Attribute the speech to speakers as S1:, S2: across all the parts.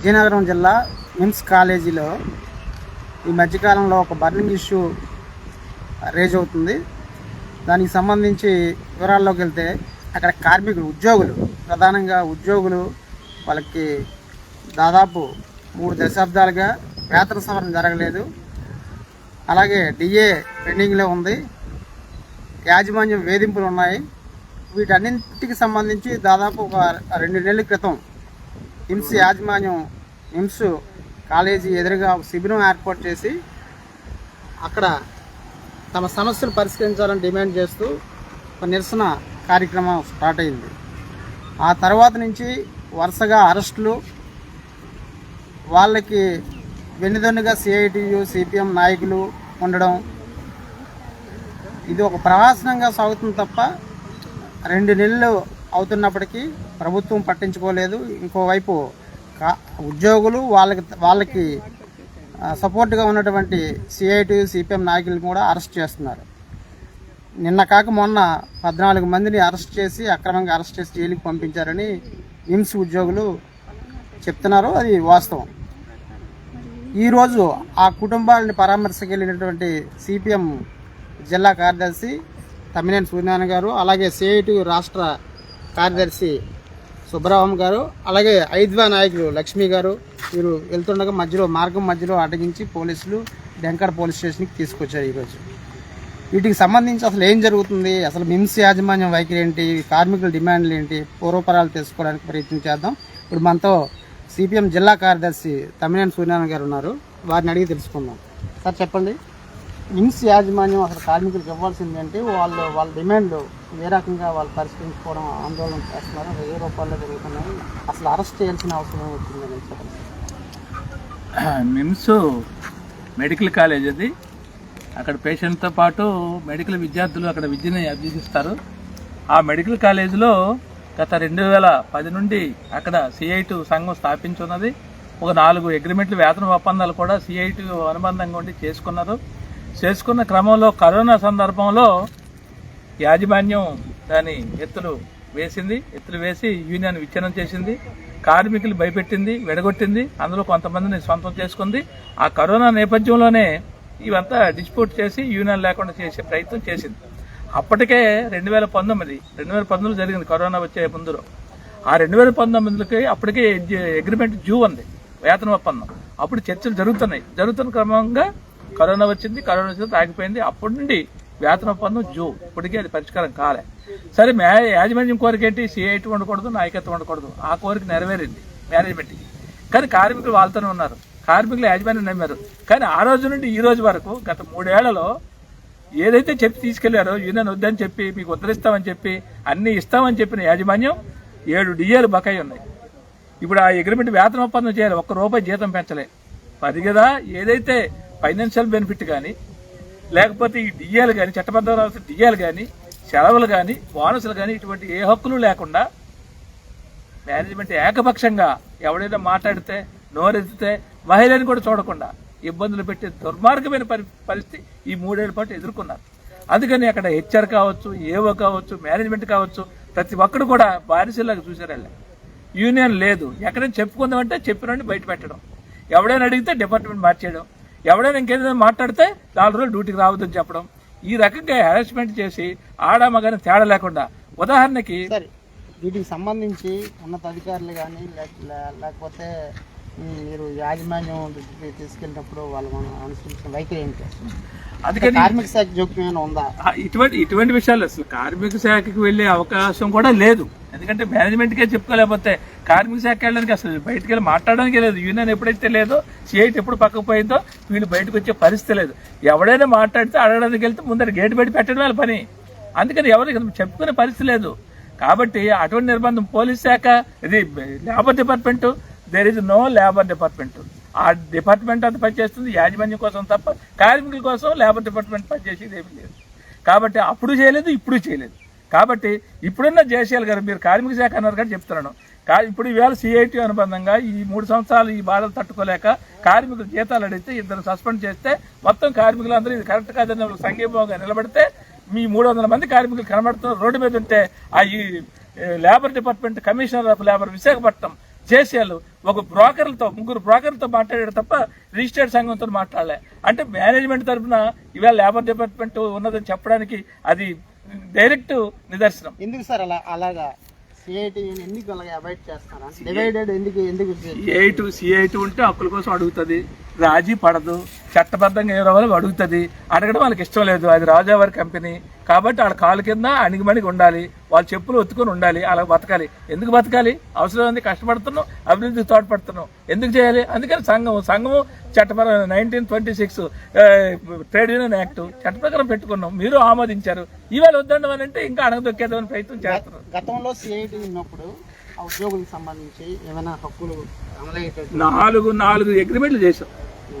S1: విజయనగరం జిల్లా మిమ్స్ కాలేజీలో ఈ మధ్యకాలంలో ఒక బర్నింగ్ ఇష్యూ రేజ్ అవుతుంది. దానికి సంబంధించి వివరాల్లోకి వెళ్తే అక్కడ కార్మికులు ఉద్యోగులు ప్రధానంగా ఉద్యోగులు వాళ్ళకి దాదాపు మూడు దశాబ్దాలుగా వేతన సవరణ జరగలేదు. అలాగే డిఏ పెండింగ్లో ఉంది. యాజమాన్యం వేధింపులు ఉన్నాయి. వీటన్నింటికి సంబంధించి దాదాపు ఒక రెండు నెలల క్రితం హిమ్స్ యాజమాన్యం హిమ్స్ కాలేజీ ఎదురుగా శిబిరం ఏర్పాటు చేసి అక్కడ తమ సమస్యను పరిష్కరించాలని డిమాండ్ చేస్తూ ఒక నిరసన కార్యక్రమం స్టార్ట్ అయింది. ఆ తర్వాత నుంచి వరుసగా అరెస్టులు వాళ్ళకి వెన్నుదన్నుగా సిఐటియు సిపిఎం నాయకులు ఉండడం. ఇది ఒక ప్రవాసనంగా సాగుతుంది తప్ప రెండు నెలలు అవుతున్నప్పటికీ ప్రభుత్వం పట్టించుకోలేదు. ఇంకోవైపు కా ఉద్యోగులు వాళ్ళకి వాళ్ళకి సపోర్ట్గా ఉన్నటువంటి సిఐటి సిపిఎం నాయకులు కూడా అరెస్ట్ చేస్తున్నారు. నిన్న కాక మొన్న పద్నాలుగు మందిని అరెస్ట్ చేసి అక్రమంగా అరెస్ట్ చేసి జైలుకి పంపించారని నిమ్స్ ఉద్యోగులు చెప్తున్నారు. అది వాస్తవం. ఈరోజు ఆ కుటుంబాలని పరామర్శకెళ్ళినటువంటి సిపిఎం జిల్లా కార్యదర్శి తమ్మినేని సూర్యనారాయణ గారు అలాగే సిఐటి రాష్ట్ర కార్యదర్శి సుబ్బరామం గారు అలాగే ఐద్వా నాయకులు లక్ష్మి గారు వీరు వెళ్తుండగా మధ్యలో మార్గం మధ్యలో అడ్డగించి పోలీసులు డెంకర్ పోలీస్ స్టేషన్కి తీసుకొచ్చారు ఈరోజు వీటికి సంబంధించి అసలు ఏం జరుగుతుంది? అసలు మిమ్స్ యాజమాన్యం వైఖరి ఏంటి? కార్మికుల డిమాండ్లు ఏంటి? పూర్వపరాలు తెలుసుకోవడానికి ప్రయత్నం చేద్దాం. ఇప్పుడు మనతో సిపిఎం జిల్లా కార్యదర్శి తమ్మినేని సూర్యనారాయణ గారు ఉన్నారు. వారిని అడిగి తెలుసుకుందాం. సార్ చెప్పండి. మిమ్స్ యాజమాన్యం అసలు కార్మికులకు ఇవ్వాల్సింది ఏంటి వాళ్ళు వాళ్ళ డిమాండ్లు ఏ రకంగా వాళ్ళు పరిష్కరించుకోవడం ఆందోళన చేస్తున్నారు ఏ రూపాల్లో జరుగుతున్నాయి. అసలు అరెస్ట్ చేయాల్సిన అవసరం వచ్చిందని చెప్పండి.
S2: మిమ్స్ మెడికల్ కాలేజ్ అది. అక్కడ పేషెంట్తో పాటు మెడికల్ విద్యార్థులు అక్కడ విద్యని అభ్యసిస్తారు. ఆ మెడికల్ కాలేజీలో గత రెండు వేల పది నుండి అక్కడ సిఐటి సంఘం స్థాపించున్నది. ఒక నాలుగు అగ్రిమెంట్లు వేతన ఒప్పందాలు కూడా సిఐటి అనుబంధంగా ఉండి చేసుకున్నారు. చేసుకున్న క్రమంలో కరోనా సందర్భంలో యాజమాన్యం దాని ఎత్తులు వేసింది. ఎత్తులు వేసి యూనియన్ విచ్ఛిన్నం చేసింది. కార్మికులు భయపెట్టింది వెడగొట్టింది. అందులో కొంతమందిని సొంతం చేసుకుంది. ఆ కరోనా నేపథ్యంలోనే ఇవంతా డిస్ప్యూట్ చేసి యూనియన్ లేకుండా చేసే ప్రయత్నం చేసింది. అప్పటికే రెండు వేల పంతొమ్మిది రెండు వేల పంతొమ్మిది జరిగింది కరోనా వచ్చే ముందులో. ఆ రెండు వేల పంతొమ్మిదికి అప్పటికే అగ్రిమెంట్ జూ ఉంది. వేతన ఒప్పందం. అప్పుడు చర్చలు జరుగుతున్నాయి. జరుగుతున్న క్రమంగా కరోనా వచ్చింది కరోనా వచ్చింది తాగిపోయింది. అప్పటి నుండి వేతన ఒప్పందం జూ. ఇప్పటికీ అది పరిష్కారం కాలే. సరే మే యాజమాన్యం కోరిక ఏంటి? సిఐటి ఉండకూడదు నాయకత్వం ఉండకూడదు ఆ కోరిక నెరవేరింది మేనేజ్మెంట్కి. కానీ కార్మికులు వాళ్ళతోనే ఉన్నారు. కార్మికులు యాజమాన్యం నమ్మారు. కానీ ఆ రోజు నుండి ఈ రోజు వరకు గత మూడేళ్ళలో ఏదైతే చెప్పి తీసుకెళ్ళారో యూనియన్ వద్దని చెప్పి మీకు ఉద్ధరిస్తామని చెప్పి అన్ని ఇస్తామని చెప్పిన యాజమాన్యం ఏడు డిఏలు బకాయి ఉన్నాయి. ఇప్పుడు ఆ అగ్రిమెంట్ వేతన ఒప్పందం చేయాలి ఒక్క రూపాయి జీతం పెంచలే. అది కదా ఏదైతే ఫైనాన్షియల్ బెనిఫిట్ కానీ లేకపోతే ఈ డిఏలు కానీ చట్టబద్ధంగా రావాల్సిన డిఏలు కానీ సెలవులు కానీ బోనసులు కానీ ఇటువంటి ఏ హక్కులు లేకుండా మేనేజ్మెంట్ ఏకపక్షంగా ఎవడైనా మాట్లాడితే నోరెత్తితే మహిళని కూడా చూడకుండా ఇబ్బందులు పెట్టే దుర్మార్గమైన పరి పరిస్థితి ఈ మూడేళ్ళ పాటు ఎదుర్కొన్నారు. అందుకని అక్కడ హెచ్ఆర్ కావచ్చు ఏవో కావచ్చు మేనేజ్మెంట్ కావచ్చు ప్రతి ఒక్కరు కూడా బానిసలాగా చూసారు యూనియన్ లేదు. ఎక్కడైనా చెప్పుకుందామంటే చెప్పినండి బయట పెట్టడం. ఎవడైనా అడిగితే డిపార్ట్మెంట్ మార్చేయడం. ఎవడైనా ఇంకేదైనా మాట్లాడితే నాలుగు రోజులు డ్యూటీకి రావద్దని చెప్పడం. ఈ రకంగా హెరాస్మెంట్ చేసి ఆడామగానే తేడా లేకుండా ఉదాహరణకి
S1: సరే వీటికి సంబంధించి ఉన్నత అధికారులు కానీ లేకపోతే మీరు యాజమాన్యం తీసుకెళ్ళినప్పుడు వాళ్ళు మనం అనుసరించిన వైఖరి ఏంటి?
S2: అందుకని
S1: కార్మిక శాఖ జోక్యం ఉందా?
S2: ఇటువంటి ఇటువంటి విషయాలు అసలు కార్మిక శాఖకి వెళ్ళే అవకాశం కూడా లేదు. ఎందుకంటే మేనేజ్మెంట్కే చెప్పుకోలేకపోతే కార్మిక శాఖ వెళ్ళడానికి అసలు బయటకు వెళ్ళి మాట్లాడడానికి లేదు. యూనియన్ ఎప్పుడైతే లేదో సిఐటి ఎప్పుడు పక్కకు పోయిందో వీళ్ళు బయటకు వచ్చే పరిస్థితి లేదు. ఎవడైనా మాట్లాడితే అడగడానికి వెళ్తే ముందర గేటు బయట పెట్టడం వాళ్ళ పని. అందుకని ఎవరికి చెప్పుకునే పరిస్థితి లేదు. కాబట్టి అటువంటి నిర్బంధం పోలీస్ శాఖ ఇది labour department there is no labour department ఆ డిపార్ట్మెంట్ అంతా పనిచేస్తుంది యాజమాన్యం కోసం తప్ప కార్మికుల కోసం లేబర్ డిపార్ట్మెంట్ పనిచేసేది ఏమీ లేదు. కాబట్టి అప్పుడు చేయలేదు ఇప్పుడు చేయలేదు. కాబట్టి ఇప్పుడున్న జేసీఎల్ గారు మీరు కార్మిక శాఖ అన్నారు కానీ చెప్తున్నాను. కా- ఇప్పుడు ఈవేళ సిఐటి అనుబంధంగా ఈ మూడు సంవత్సరాలు ఈ బాధలు తట్టుకోలేక కార్మికులు జీతాలు అడిగితే ఇద్దరు సస్పెండ్ చేస్తే మొత్తం కార్మికులందరూ ఇది కరెక్ట్ కాదని సంఘీభావంగా నిలబడితే మీ మూడు వందల మంది కార్మికులు కనబడుతున్నారు. రోడ్డు మీద ఉంటే ఆ ఈ labour department commissioner of labour Visakhapatnam JCL ఒక బ్రోకర్లతో ముగ్గురు బ్రోకర్లతో మాట్లాడాడు తప్ప రిజిస్టర్డ్ సంఘంతో మాట్లాడలే. అంటే మేనేజ్మెంట్ తరఫున ఇవాళ లేబర్ డిపార్ట్మెంట్ ఉన్నదని చెప్పడానికి అది డైరెక్ట్ నిదర్శనం.
S1: ఎందుకు సార్ అలా అలాగా? సిఐటి ఎందుకు అలాగా అవాయిడ్ చేస్తారా? డివైడెడ్ ఎందుకు ఎందుకు
S2: ఎయిట్ సిఐటి ఉంటే హక్కుల కోసం అడుగుతుంది. రాజీ పడదు చట్టబద్ధంగా ఏ రావాలో అడుగుతుంది అడగడం వాళ్ళకి ఇష్టం లేదు. అది రాజావారి కంపెనీ. కాబట్టి వాళ్ళ కాలు కింద అణిగిమణిగి ఉండాలి. వాళ్ళ చెప్పులు ఒత్తుకొని ఉండాలి. అలా బతకాలి. ఎందుకు బతకాలి? అవసరం ఉంది కష్టపడుతున్నాం అభివృద్ధికి తోడ్పడుతున్నాం. ఎందుకు చేయాలి? అందుకని సంఘం సంఘము చట్టపరం nineteen twenty six trade union act చట్ట ప్రకారం పెట్టుకున్నాం. మీరు ఆమోదించారు. ఇవాళ వద్దండం అంటే ఇంకా అణగదొక్కేదామని ప్రయత్నం చేస్తున్నారు.
S1: గతంలో సిఐటి ఉన్నప్పుడు ఉద్యోగులకు సంబంధించి ఏమైనా హక్కులు అమలయ్యేటట్టు
S2: నాలుగు నాలుగు అగ్రిమెంట్లు చేశాం.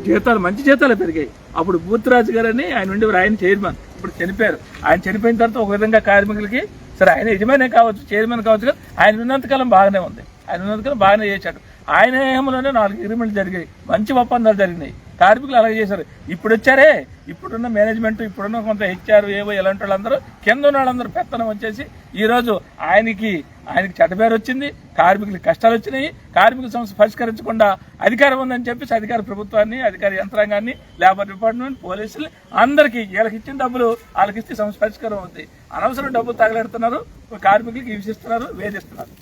S2: జీతాలు మంచి జీతాలు పెరిగాయి. అప్పుడు బూత్రాజు గారు అని ఆయన ఉండేవారు. ఆయన చైర్మన్ ఇప్పుడు చనిపోయారు. ఆయన చనిపోయిన తర్వాత ఒక విధంగా కార్మికులకి సరే ఆయన యజమానే కావచ్చు చైర్మన్ కావచ్చు కానీ ఆయన ఉన్నంతకాలం బాగానే ఉంది. ఆయన ఉన్నంతకాలం బాగానే చేశాడు. ఆయన హేమలోనే నాలుగు అగ్రిమెంట్లు జరిగాయి. మంచి ఒప్పందాలు జరిగినాయి. కార్మికులు అలాగే చేశారు. ఇప్పుడు వచ్చారే. ఇప్పుడున్న మేనేజ్మెంట్ ఇప్పుడున్న కొంత హెచ్ఆర్ ఏవో ఇలాంటి వాళ్ళందరూ కింద ఉన్న వాళ్ళందరూ పెత్తనం వచ్చేసి ఈ రోజు ఆయనకి ఆయనకి చెడ్డ పేరు వచ్చింది కార్మికులకి కష్టాలు వచ్చినాయి కార్మిక సమస్య పరిష్కరించకుండా అధికారం ఉందని చెప్పేసి అధికార ప్రభుత్వాన్ని అధికార యంత్రాంగాన్ని లేబర్ డిపార్ట్మెంట్ పోలీసులు అందరికీ వీళ్ళకి ఇచ్చిన డబ్బులు వాళ్ళకి ఇస్తే సమస్య పరిష్కారం అవుతుంది అనవసరం డబ్బులు తగలెడుతున్నారు కార్మికులకి హింసిస్తున్నారు వేధిస్తున్నారు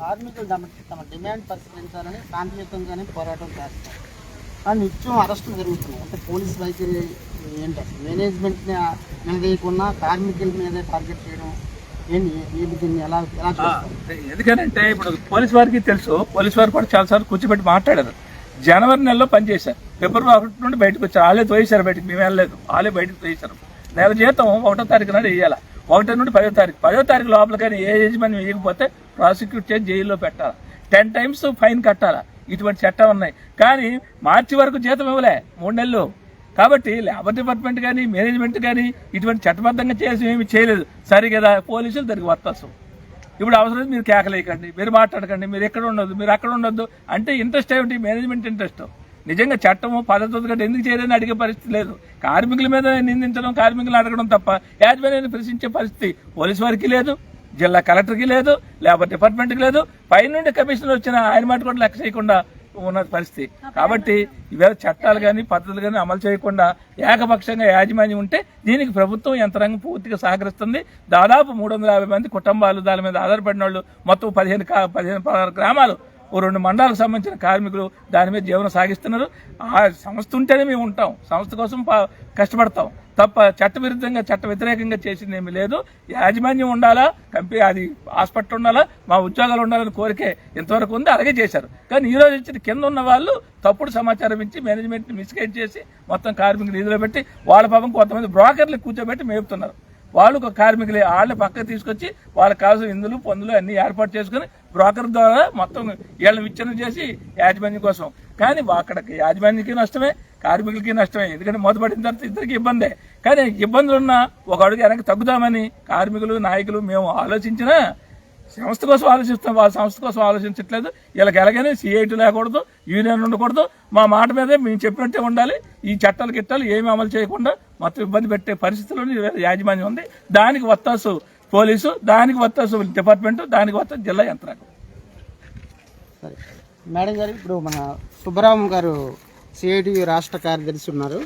S1: కార్మికులు తమ తమ డిమాండ్ పరిష్కరించాలని శాంతియుతంగానే పోరాటం చేస్తారు కానీ నిత్యం అరెస్టులు జరుగుతున్నాయి అంటే పోలీస్ వైఖరి ఏంటి? మేనేజ్మెంట్ని నిలదీయకుండా కార్మికుల మీదే టార్గెట్ చేయడం
S2: ఎందుకనంటే ఇప్పుడు పోలీస్ వారికి తెలుసు పోలీస్ వారు కూడా చాలాసార్లు కూర్చోబెట్టి మాట్లాడారు. జనవరి నెలలో పనిచేశారు. ఫిబ్రవరి ఒకటి నుండి బయటకు వచ్చారు. వాళ్ళే తోయేశారు బయటకు మేము వెళ్ళలేదు. వాళ్ళే బయటకు తోయేశారు నెల జీతం ఒకటో తారీఖు నాడు వేయాలి? ఒకటో నుండి పదో తారీఖు. పదో తారీఖు లోపల కానీ ఏ యజమాని వేయకపోతే ప్రాసిక్యూట్ చేసి జైల్లో పెట్టాలి? టెన్ టైమ్స్ ఫైన్ కట్టాలి? ఇటువంటి చట్టం ఉన్నాయి. కానీ మార్చి వరకు జీతం ఇవ్వలే. మూడు నెలలు. కాబట్టి లేబర్ డిపార్ట్మెంట్ కానీ మేనేజ్మెంట్ కానీ ఇటువంటి చట్టబద్ధంగా చేసి ఏమి చేయలేదు. సరే కదా పోలీసులు దానికి వర్తాసు ఇప్పుడు అవసరం మీరు కేకలేయకండి మీరు మాట్లాడకండి మీరు ఎక్కడ ఉండొద్దు మీరు అక్కడ ఉండొద్దు అంటే ఇంట్రెస్ట్ ఏమిటి? మేనేజ్మెంట్ ఇంట్రెస్ట్ నిజంగా చట్టము పద్ధతి కంటే ఎందుకు చేయలేని అడిగే పరిస్థితి లేదు. కార్మికుల మీద నిందించడం కార్మికులు అడగడం తప్ప యాజమాన్యాన్ని ప్రశ్నించే పరిస్థితి పోలీస్ వారికి లేదు జిల్లా కలెక్టర్కి లేదు లేబర్ డిపార్ట్మెంట్కి లేదు. పైనుండి కమిషనర్ వచ్చిన ఆయన మాట కూడా లెక్క చేయకుండా ఉన్న పరిస్థితి. కాబట్టి ఇవాళ చట్టాలు కానీ పద్ధతులు కానీ అమలు చేయకుండా ఏకపక్షంగా యాజమాన్యం ఉంటే దీనికి ప్రభుత్వం యంత్రాంగం పూర్తిగా సహకరిస్తుంది. దాదాపు మూడు వందల యాభై మంది కుటుంబాలు దాని మీద ఆధారపడిన వాళ్ళు. మొత్తం పదిహేను పదిహేను పదహారు గ్రామాలు ఓ రెండు మండలాలకు సంబంధించిన కార్మికులు దాని మీద జీవనం సాగిస్తున్నారు. ఆ సంస్థ ఉంటేనే మేము ఉంటాం. సంస్థ కోసం కష్టపడతాం. తప్ప చట్టవిరుద్ధంగా చట్ట వ్యతిరేకంగా చేసింది ఏమి లేదు. యాజమాన్యం ఉండాలా? కంపెనీ అది హాస్పిటల్ ఉండాలా? మా ఉద్యోగాలు ఉండాలని కోరికే ఇంతవరకు ఉంది. అలాగే చేశారు. కానీ ఈ రోజు ఇచ్చిన కింద ఉన్న వాళ్ళు తప్పుడు సమాచారం ఇచ్చి మేనేజ్మెంట్ మిస్గైడ్ చేసి మొత్తం కార్మికులు నిధులు పెట్టి వాళ్ళ పాపం కొంతమంది బ్రోకర్లు కూర్చోబెట్టి మేపుతున్నారు. వాళ్ళు ఒక కార్మికులే వాళ్ళని పక్కకు తీసుకొచ్చి వాళ్ళకి కావాల్సిన ఇందులు పందులు అన్ని ఏర్పాటు చేసుకుని బ్రోకర్ ద్వారా మొత్తం వీళ్ళని విచ్ఛిన్నం చేసి యాజమాన్యం కోసం. కానీ అక్కడికి యాజమాన్యానికి నష్టమే కార్మికులకి నష్టమే. ఎందుకంటే మొదపడిన తర్వాత ఇద్దరికి ఇబ్బందే. కానీ ఇబ్బందులు ఉన్నా ఒక అడుగు వెనక్కి తగ్గుదామని కార్మికులు నాయకులు మేము ఆలోచించినా సంస్థ కోసం ఆలోచిస్తాం వాళ్ళ సంస్థ కోసం ఆలోచించట్లేదు. వీళ్ళకి ఎలాగైనా సిఐటి లేకూడదు యూనియన్ ఉండకూడదు. మా మాట మీదే మేము చెప్పినట్టే ఉండాలి. ఈ చట్టాలు గిట్టాలు ఏమి అమలు చేయకుండా మొత్తం ఇబ్బంది పెట్టే పరిస్థితుల్లో యాజమాన్యం ఉంది. దానికి వత్తాసు పోలీసు దానికి వత్తాసు డిపార్ట్మెంట్ దానికి వత్తాసు జిల్లా యంత్రాంగం.
S1: సరే. మేడం గారు ఇప్పుడు మన సుబ్బరామం గారు సిఐటి రాష్ట్ర కార్యదర్శి ఉన్నారు.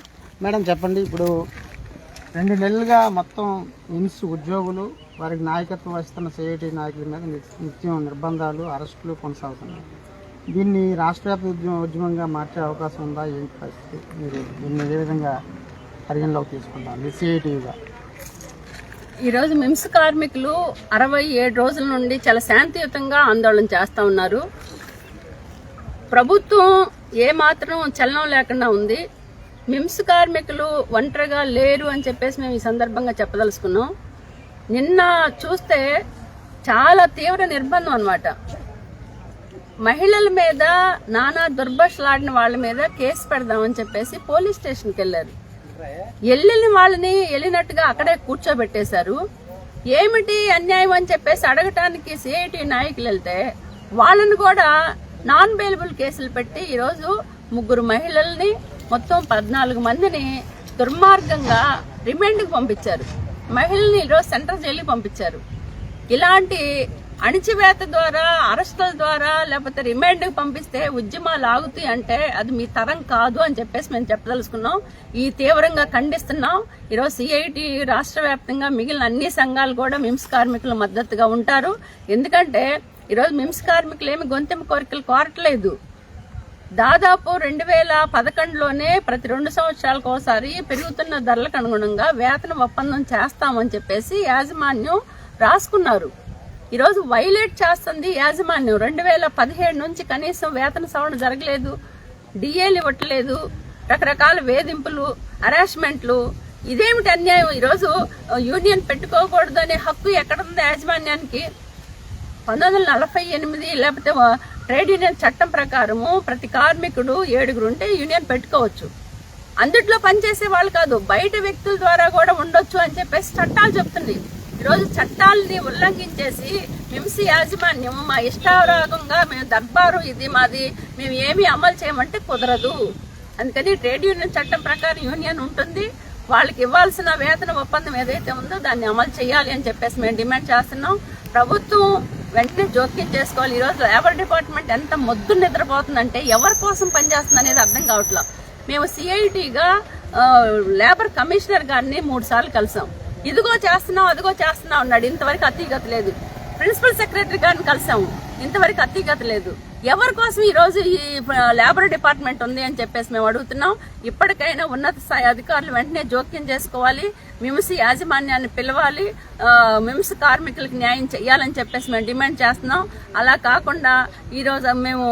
S1: మేడం చెప్పండి ఇప్పుడు రెండు నెలలుగా మొత్తం ఇన్స్ ఉద్యోగులు వారికి నాయకత్వం వహిస్తున్న సిఐటి నాయకుల మీద నిత్యం నిర్బంధాలు అరెస్టులు కొనసాగుతున్నాయి. దీన్ని రాష్ట్రవ్యాప్త ఉద్యమ ఉద్యమంగా మార్చే అవకాశం ఉందా? ఏంటి పరిస్థితి? మీరు దీన్ని ఏ విధంగా పరిగణలోకి తీసుకుంటాం సిఐటిగా
S3: ఈరోజు మిమ్స్ కార్మికులు అరవై ఏడు రోజుల నుండి చాలా శాంతియుతంగా ఆందోళన చేస్తూ ఉన్నారు. ప్రభుత్వం ఏ మాత్రం చలనం లేకుండా ఉంది. మిమ్స్ కార్మికులు ఒంటరిగా లేరు అని చెప్పేసి మేము ఈ సందర్భంగా చెప్పదలుచుకున్నాం. నిన్న చూస్తే చాలా తీవ్ర నిర్బంధం అనమాట మహిళల మీద నానా దుర్భషలాడిన వాళ్ళ మీద కేసు పెడదామని చెప్పేసి పోలీస్ స్టేషన్కి వెళ్ళారు. వెళ్ళిన వాళ్ళని వెళ్ళినట్టుగా అక్కడే కూర్చోబెట్టేశారు. ఏమిటి అన్యాయం అని చెప్పేసి అడగటానికి సిఐటి నాయకులు వెళ్తే వాళ్ళని కూడా నాన్ బెయిలబుల్ కేసులు పెట్టి ఈరోజు ముగ్గురు మహిళల్ని మొత్తం పద్నాలుగు మందిని దుర్మార్గంగా రిమాండ్కి పంపించారు. మహిళల్ని ఈరోజు సెంట్రల్ జైలుకి పంపించారు. ఇలాంటి అణిచివేత ద్వారా అరెస్టుల ద్వారా లేకపోతే రిమాండ్ పంపిస్తే ఉద్యమాలు ఆగుతాయి అంటే అది మీ తరం కాదు అని చెప్పేసి మేము చెప్పదలుచుకున్నాం. ఈ తీవ్రంగా ఖండిస్తున్నాం. ఈరోజు సిఐటి రాష్ట్ర వ్యాప్తంగా మిగిలిన అన్ని సంఘాలు కూడా మిమ్స్ కార్మికుల మద్దతుగా ఉంటారు. ఎందుకంటే ఈరోజు మిమ్స్ కార్మికులు ఏమి గొంతెమ్మ కోరికలు కోరట్లేదు. దాదాపు రెండు వేల పదకొండులోనే ప్రతి రెండు సంవత్సరాలకు ఒకసారి పెరుగుతున్న ధరలకు అనుగుణంగా వేతన ఒప్పందం చేస్తామని చెప్పేసి యాజమాన్యం రాసుకున్నారు. ఈరోజు వైలేట్ చేస్తుంది యాజమాన్యం. రెండు వేల పదిహేడు నుంచి కనీసం వేతన సవరణ జరగలేదు డిఏలు ఇవ్వట్లేదు రకరకాల వేధింపులు హరాస్మెంట్లు ఇదేమిటి అన్యాయం? ఈరోజు యూనియన్ పెట్టుకోకూడదు అనే హక్కు ఎక్కడుంది యాజమాన్యానికి? పంతొమ్మిది వందల నలభై ఎనిమిది లేకపోతే ట్రేడ్ యూనియన్ చట్టం ప్రకారము ప్రతి కార్మికుడు ఏడుగురు ఉంటే యూనియన్ పెట్టుకోవచ్చు. అందుట్లో పనిచేసే వాళ్ళు కాదు బయట వ్యక్తుల ద్వారా కూడా ఉండొచ్చు అని చెప్పేసి చట్టాలు చెప్తుంది ఈరోజు చట్టాలని ఉల్లంఘించేసి మింసి యాజమాన్యం మా ఇష్టారాగంగా మేము దర్బారు ఇది మాది మేము ఏమీ అమలు చేయమంటే కుదరదు. అందుకని ట్రేడ్ యూనియన్ చట్టం ప్రకారం యూనియన్ ఉంటుంది. వాళ్ళకి ఇవ్వాల్సిన వేతన ఒప్పందం ఏదైతే ఉందో దాన్ని అమలు చేయాలి అని చెప్పేసి మేము డిమాండ్ చేస్తున్నాం. ప్రభుత్వం వెంటనే జోక్యం చేసుకోవాలి. ఈరోజు లేబర్ డిపార్ట్మెంట్ ఎంత మొద్దు నిద్రపోతుందంటే ఎవరి కోసం పనిచేస్తుంది అనేది అర్థం కావట్లేదు మేము సిఐటిగా లేబర్ కమిషనర్ గారిని మూడు సార్లు కలిసాం. ఇదిగో చేస్తున్నావు అదిగో చేస్తున్నావు అన్నాడు. ఇంతవరకు అతీగత లేదు. ప్రిన్సిపల్ సెక్రటరీ గారిని కలిసాము ఇంతవరకు అతీగత లేదు. ఎవరి కోసం ఈ ఈ లేబర్ డిపార్ట్మెంట్ ఉంది అని చెప్పేసి మేము అడుగుతున్నాం. ఇప్పటికైనా ఉన్నత స్థాయి అధికారులు వెంటనే జోక్యం చేసుకోవాలి. మిమ్స్ యాజమాన్యాన్ని పిలవాలి. మిమ్స్ కార్మికులకు న్యాయం చేయాలని చెప్పేసి మేము డిమాండ్ చేస్తున్నాం. అలా కాకుండా ఈరోజు మేము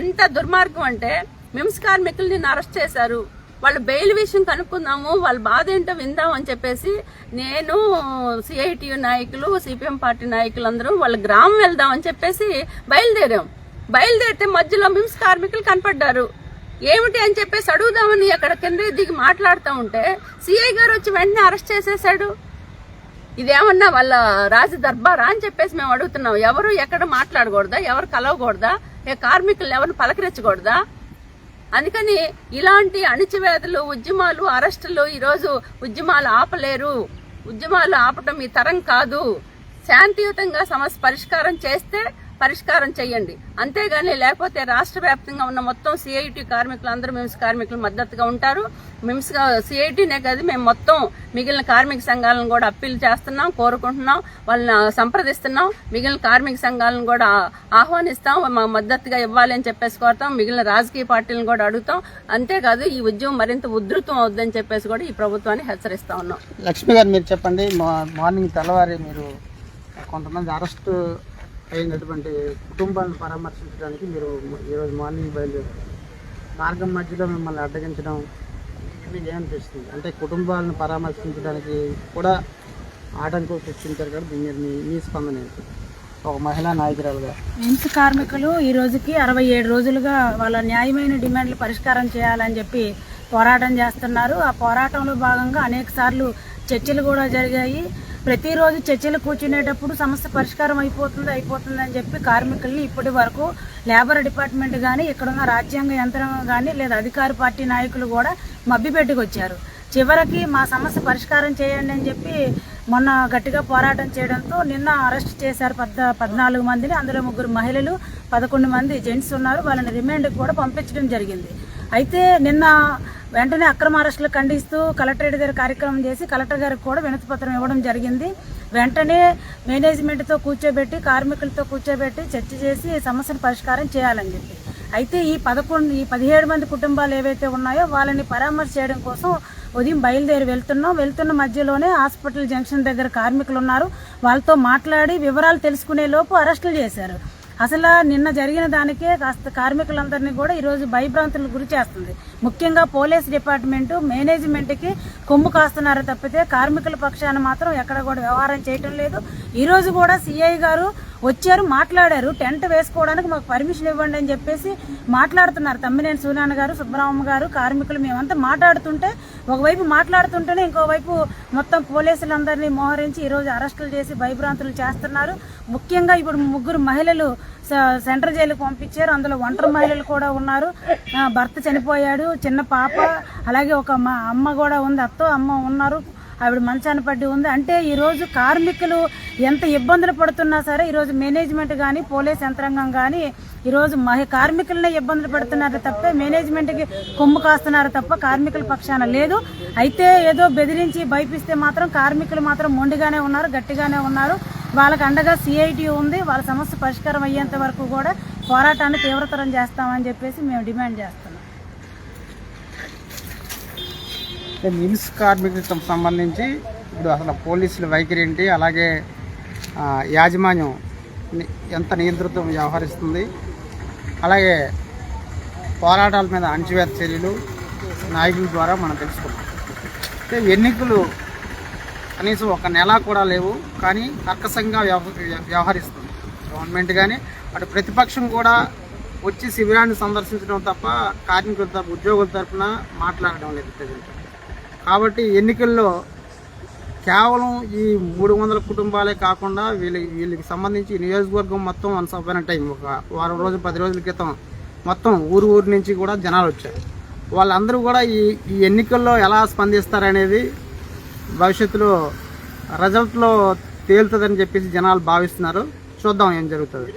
S3: ఎంత దుర్మార్గం అంటే మిమ్స్ కార్మికులు అరెస్ట్ చేశారు. వాళ్ళ బెయిల్ విషయం కనుక్కుందాము వాళ్ళ బాధ ఏంటో విందాం అని చెప్పేసి నేను సిఐటియు నాయకులు సిపిఎం పార్టీ నాయకులు అందరూ వాళ్ళ గ్రామం వెళ్దాం అని చెప్పేసి బయలుదేరాం. బయలుదేరితే మధ్యలో మిమ్స్ కార్మికులు కనపడ్డారు. ఏమిటి అని చెప్పేసి అడుగుదామని అక్కడ కింద దిగి మాట్లాడుతూ ఉంటే సిఐ గారు వచ్చి వెంటనే అరెస్ట్ చేసేసాడు ఇదేమన్నా వాళ్ళ రాజ దర్బారా అని చెప్పేసి మేము అడుగుతున్నాం. ఎవరు ఎక్కడ మాట్లాడకూడదా? ఎవరు కలవకూడదా? ఏ కార్మికులు ఎవరిని పలకరించకూడదా? అందుకని ఇలాంటి అణిచివేతలు ఉద్యమాలు అరెస్టులు ఈరోజు ఉద్యమాలు ఆపలేరు. ఉద్యమాలు ఆపటం ఈ తరం కాదు. శాంతియుతంగా సమస్య పరిష్కారం చేస్తే పరిష్కారం చేయండి అంతేగాని లేకపోతే రాష్ట్ర వ్యాప్తంగా ఉన్న మొత్తం సిఐటి కార్మికులు అందరూ మిమ్స్ కార్మికులు మద్దతుగా ఉంటారు. మిమ్స్ సిఐటినే కాదు మేము మొత్తం మిగిలిన కార్మిక సంఘాలను కూడా అప్పీల్ చేస్తున్నాం కోరుకుంటున్నాం వాళ్ళని సంప్రదిస్తున్నాం. మిగిలిన కార్మిక సంఘాలను కూడా ఆహ్వానిస్తాం మా మద్దతుగా ఇవ్వాలి అని చెప్పేసి కోరుతాం. మిగిలిన రాజకీయ పార్టీలను కూడా అడుగుతాం. అంతేకాదు ఈ ఉద్యమం మరింత ఉధృతం అవుద్దని చెప్పేసి కూడా ఈ ప్రభుత్వాన్ని హెచ్చరిస్తా ఉన్నాం.
S1: లక్ష్మి గారు మీరు చెప్పండి మా- మార్నింగ్ తెల్లవారి మీరు కొంతమంది అరెస్ట్ అయినటువంటి కుటుంబాలను పరామర్శించడానికి మీరు ఈరోజు మార్నింగ్ బయలుదేరారు. మార్గం మధ్యలో మిమ్మల్ని అడ్డగించడం మీకు ఏమనిపిస్తుంది? అంటే కుటుంబాలను పరామర్శించడానికి కూడా ఆటంకం సృష్టించారు కదా దీని మీద మీ మీ స్పందన ఏంటి? ఒక మహిళా నాయకురాలుగా.
S4: ఇంటి కార్మికులు ఈ రోజుకి అరవై ఏడు రోజులుగా వాళ్ళ న్యాయమైన డిమాండ్లు పరిష్కారం చేయాలని చెప్పి పోరాటం చేస్తున్నారు. ఆ పోరాటంలో భాగంగా అనేక సార్లు చర్చలు కూడా జరిగాయి. ప్రతిరోజు చర్చలు కూర్చునేటప్పుడు సమస్య పరిష్కారం అయిపోతుంది అయిపోతుంది అని చెప్పి కార్మికుల్ని ఇప్పటి వరకు లేబర్ డిపార్ట్మెంట్ కానీ ఇక్కడున్న రాజ్యాంగ యంత్రం కానీ లేదా అధికార పార్టీ నాయకులు కూడా మభ్యపెట్టుకొచ్చారు చివరికి మా సమస్య పరిష్కారం చేయండి అని చెప్పి మొన్న గట్టిగా పోరాటం చేయడంతో నిన్న అరెస్ట్ చేశారు పద్ద పద్నాలుగు మందిని. అందులో ముగ్గురు మహిళలు పదకొండు మంది జెంట్స్ ఉన్నారు. వాళ్ళని రిమాండ్కి కూడా పంపించడం జరిగింది. అయితే నిన్న వెంటనే అక్రమ అరెస్టులు ఖండిస్తూ కలెక్టరేట్ దగ్గర కార్యక్రమం చేసి కలెక్టర్ గారికి కూడా వినతిపత్రం ఇవ్వడం జరిగింది. వెంటనే మేనేజ్మెంట్తో కూర్చోబెట్టి కార్మికులతో కూర్చోబెట్టి చర్చ చేసి సమస్యను పరిష్కారం చేయాలని చెప్పి. అయితే ఈ పదకొండు ఈ పదిహేడు మంది కుటుంబాలు ఏవైతే ఉన్నాయో వాళ్ళని పరామర్శ చేయడం కోసం ఉదయం బయలుదేరి వెళ్తున్నాం. వెళ్తున్న మధ్యలోనే హాస్పిటల్ జంక్షన్ దగ్గర కార్మికులు ఉన్నారు. వాళ్ళతో మాట్లాడి వివరాలు తెలుసుకునే లోపు అరెస్టులు చేశారు. అసలు నిన్న జరిగిన దానికే కాస్త కార్మికులందరినీ కూడా ఈరోజు భయభ్రాంతులకు గురి చేస్తుంది. ముఖ్యంగా పోలీస్ డిపార్ట్మెంటు మేనేజ్మెంట్కి కొమ్ము కాస్తున్నారు తప్పితే కార్మికుల పక్షాన మాత్రం ఎక్కడ కూడా వ్యవహారం చేయటం లేదు. ఈరోజు కూడా సిఐ గారు వచ్చారు మాట్లాడారు. టెంట్ వేసుకోవడానికి మాకు పర్మిషన్ ఇవ్వండి అని చెప్పేసి మాట్లాడుతున్నారు. తమ్మినేని సూనాన్న గారు సుబ్బరామమ్మ గారు కార్మికులు మేమంతా మాట్లాడుతుంటే ఒకవైపు మాట్లాడుతుంటేనే ఇంకోవైపు మొత్తం పోలీసులందరినీ మోహరించి ఈరోజు అరెస్టులు చేసి భయభ్రాంతులు చేస్తున్నారు. ముఖ్యంగా ఇప్పుడు ముగ్గురు మహిళలు సెంట్రల్ జైలుకు పంపించారు. అందులో ఒంటరి మహిళలు కూడా ఉన్నారు. భర్త చనిపోయాడు చిన్న పాప అలాగే ఒక మా అమ్మ కూడా ఉంది అత్తో అమ్మ ఉన్నారు. ఆవిడ మంచాన పడ్డి ఉంది. అంటే ఈరోజు కార్మికులు ఎంత ఇబ్బందులు పడుతున్నా సరే ఈరోజు మేనేజ్మెంట్ కానీ పోలీస్ యంత్రాంగం కానీ ఈరోజు మహి కార్మికులనే ఇబ్బందులు పెడుతున్నారు తప్ప మేనేజ్మెంట్కి కొమ్ము కాస్తున్నారు తప్ప కార్మికుల పక్షాన లేదు. అయితే ఏదో బెదిరించి భయపిస్తే మాత్రం కార్మికులు మాత్రం మొండిగానే ఉన్నారు గట్టిగానే ఉన్నారు. వాళ్ళకి అండగా సిఐటి ఉంది. వాళ్ళ సమస్య పరిష్కారం అయ్యేంత వరకు కూడా పోరాటాన్ని తీవ్రతరం చేస్తామని చెప్పేసి మేము డిమాండ్ చేస్తాం
S1: అంటే మిమ్స్ కార్మికులకు సంబంధించి ఇప్పుడు అసలు పోలీసుల వైఖరి ఏంటి? అలాగే యాజమాన్యం ఎంత నియంత్రితం వ్యవహరిస్తుంది? అలాగే పోరాటాల మీద అణచివేత చర్యలు నాయకుల ద్వారా మనం తెలుసుకున్నాం అంటే ఎన్నికలు కనీసం ఒక నెల కూడా లేవు కానీ కర్కశంగా వ్యవహరిస్తుంది. గవర్నమెంట్ కానీ అటు ప్రతిపక్షం కూడా వచ్చి శిబిరాన్ని సందర్శించడం తప్ప కార్మికుల తరపు ఉద్యోగుల తరపున మాట్లాడడం లేదు ప్రజలతో. కాబట్టి ఎన్నికల్లో కేవలం ఈ మూడు వందల కుటుంబాలే కాకుండా వీళ్ళకి వీళ్ళకి సంబంధించి నియోజకవర్గం మొత్తం వన్స్ అప్ టైం. ఒక వారం రోజులు పది రోజుల క్రితం మొత్తం ఊరు ఊరు నుంచి కూడా జనాలు వచ్చారు. వాళ్ళందరూ కూడా ఈ ఈ ఎన్నికల్లో ఎలా స్పందిస్తారనేది భవిష్యత్తులో రిజల్ట్లో తేలుతుందని చెప్పేసి జనాలు భావిస్తున్నారు. చూద్దాం ఏం జరుగుతుంది.